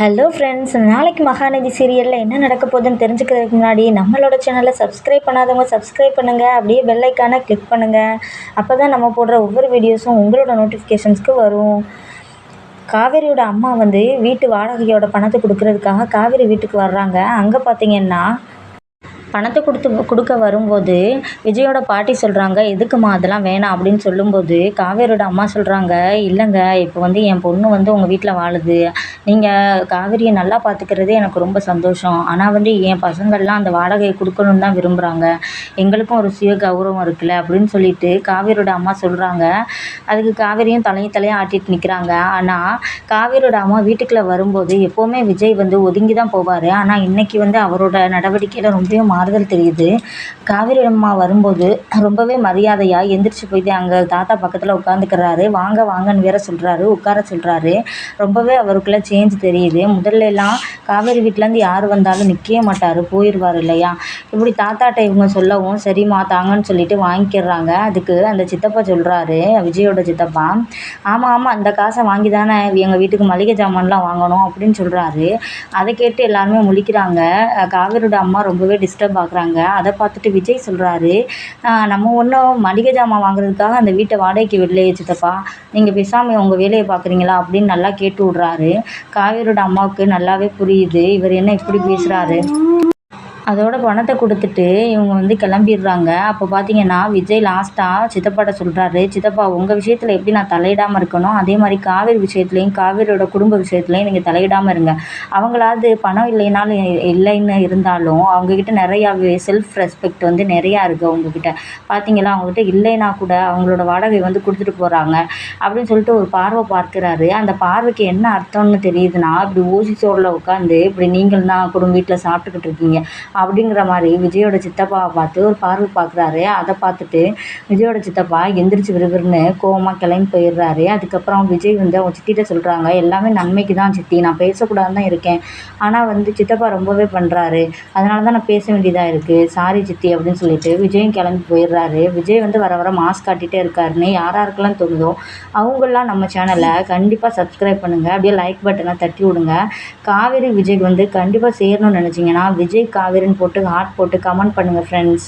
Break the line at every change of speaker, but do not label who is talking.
Hello friends நாளைக்கு மகாநதி சீரியலில் என்ன நடக்க போகுதுன்னு தெரிஞ்சுக்கிறதுக்கு முன்னாடி நம்மளோட சேனலை சப்ஸ்கிரைப் பண்ணாதவங்க சப்ஸ்கிரைப் பண்ணுங்கள் அப்படியே பெல் ஐக்கானை கிளிக் பண்ணுங்கள் அப்போ தான் நம்ம போடுற ஒவ்வொரு வீடியோஸும் உங்களோட நோட்டிஃபிகேஷன்ஸ்க்கு வரும். காவேரியோட அம்மா வந்து வீட்டு வாடகையோட பணத்தை கொடுக்கறதுக்காக காவேரி வீட்டுக்கு வர்றாங்க. அங்கே பார்த்தீங்கன்னா பணத்தை கொடுத்து கொடுக்க வரும்போது விஜயோட பாட்டி சொல்கிறாங்க எதுக்குமா அதெல்லாம் வேணாம் அப்படின்னு சொல்லும்போது காவேரியோட அம்மா சொல்கிறாங்க இல்லைங்க இப்போ வந்து என் பொண்ணு வந்து உங்கள் வீட்டில் வாழுது. நீங்கள் காவேரியை நல்லா பார்த்துக்கிறதே எனக்கு ரொம்ப சந்தோஷம். ஆனால் வந்து என் பசங்கள்லாம் அந்த வாடகையை கொடுக்கணுன்னு தான் விரும்புகிறாங்க எங்களுக்கும் ஒரு சுய கௌரவம் இருக்குல்ல அப்படின்னு சொல்லிட்டு காவேரியோட அம்மா சொல்கிறாங்க அதுக்கு காவேரியும் தலையும் தலையும் ஆட்டிட்டு நிற்கிறாங்க ஆனால் காவேரியோட அம்மா வீட்டுக்குள்ளே வரும்போது எப்போவுமே விஜய் வந்து ஒதுங்கி தான் போவார். ஆனால் இன்றைக்கி வந்து அவரோட நடவடிக்கையில் ரொம்பவே மாறுதல் தெரியுது. காவேரி அம்மா வரும்போது ரொம்பவே மரியாதையாக எந்திரிச்சு போயிட்டு அங்கே தாத்தா பக்கத்தில் உட்காந்துக்கிறாரு வாங்க வாங்கன்னு வேற சொல்கிறாரு உட்கார சொல்கிறாரு ரொம்பவே அவருக்குள்ள சேஞ்ச் தெரியுது. முதல்ல எல்லாம் காவேரி வீட்டிலேருந்து யார் வந்தாலும் நிற்கவே மாட்டார் போயிடுவார் இல்லையா? இப்படி தாத்தாட்ட இவங்க சொல்லவும் சரிம்மா தாங்கன்னு சொல்லிட்டு வாங்கிக்கிறாங்க. அதுக்கு அந்த சித்தப்பா சொல்கிறாரு விஜயோட சித்தப்பா. ஆமாம் ஆமாம் அந்த காசை வாங்கி தானே எங்கள் வீட்டுக்கு மளிகை ஜாமான்லாம் வாங்கணும் அப்படின்னு சொல்கிறாரு அதை கேட்டு எல்லாருமே முழிக்கிறாங்க. காவேரியோட அம்மா ரொம்பவே டிஸ்டர்ப் பார்க்குறாங்க அதை பார்த்துட்டு விஜய் சொல்கிறாரு நம்ம ஒன்றும் மளிகை ஜாமான் வாங்குறதுக்காக அந்த வீட்டை வாடகைக்கு விடலையே சித்தப்பா. நீங்கள் பேசாமல் உங்கள் வேலையை பார்க்குறீங்களா? அப்படின்னு நல்லா கேட்டு விட்றாரு. காவேரியோட அம்மாவுக்கு நல்லாவே புரியுது. இவர் என்ன இப்படி பேசுகிறாரு அதோட பணத்தை கொடுத்துட்டு இவங்க வந்து கிளம்பிடுறாங்க. அப்போ பார்த்தீங்கன்னா விஜய் லாஸ்ட்டாக சித்தப்பாட்ட சொல்கிறாரு சித்தப்பா உங்கள் விஷயத்தில் எப்படி நான் தலையிடாமல் இருக்கணும்? அதே மாதிரி காவேரி விஷயத்துலையும் காவேரியோட குடும்ப விஷயத்துலையும் நீங்கள் தலையிடாமல் இருங்க. அவங்களாவது பணம் இல்லைனாலும் இல்லைன்னு இருந்தாலும் அவங்கக்கிட்ட நிறையா செல்ஃப் ரெஸ்பெக்ட் வந்து நிறையா இருக்குது அவங்கக்கிட்ட பார்த்தீங்களா அவங்கக்கிட்ட இல்லைன்னா கூட அவங்களோட வாடகை வந்து கொடுத்துட்டு போகிறாங்க அப்படின்னு சொல்லிட்டு ஒரு பார்வை பார்க்குறாரு. அந்த பார்வைக்கு என்ன அர்த்தம்னு தெரியுதுன்னா இப்படி ஊசி சோறில் உட்காந்து இப்படி நீங்கள் தான் குடும்ப வீட்டில் சாப்பிட்டுக்கிட்டு இருக்கீங்க. அப்படிங்கிற மாதிரி விஜயோட சித்தப்பாவை பார்த்து ஒரு பார்வை பார்க்குறாரு. அதை பார்த்துட்டு விஜயோட சித்தப்பா எந்திரிச்சு விறுவிறுன்னு கோவமாக கிளம்பி போயிடுறாரு. அதுக்கப்புறம் விஜய் வந்து அவங்க சித்திகிட்ட சொல்கிறாங்க எல்லாமே நன்மைக்கு தான் சித்தி. நான் பேசக்கூடாதுன்னு தான் இருக்கேன். ஆனால் வந்து சித்தப்பா ரொம்பவே பண்ணுறாரு அதனால தான் நான் பேச வேண்டியதாக இருக்குது சாரி சித்தி அப்படின்னு சொல்லிட்டு விஜயும் கிளம்பி போயிடுறாரு. விஜய் வந்து வர வர மாஸ்க் காட்டிகிட்டே இருக்காருன்னு யார் தோணுதோ அவங்களாம் நம்ம சேனலை கண்டிப்பாக சப்ஸ்கிரைப் பண்ணுங்கள் அப்படியே லைக் பட்டனை தட்டி விடுங்க. காவேரி விஜய் வந்து கண்டிப்பாக சேரணும்னு நினச்சிங்கன்னா விஜய் காவேரின்னு போட்டு ஹார்ட் போட்டு கமெண்ட் பண்ணுங்கள் ஃப்ரெண்ட்ஸ்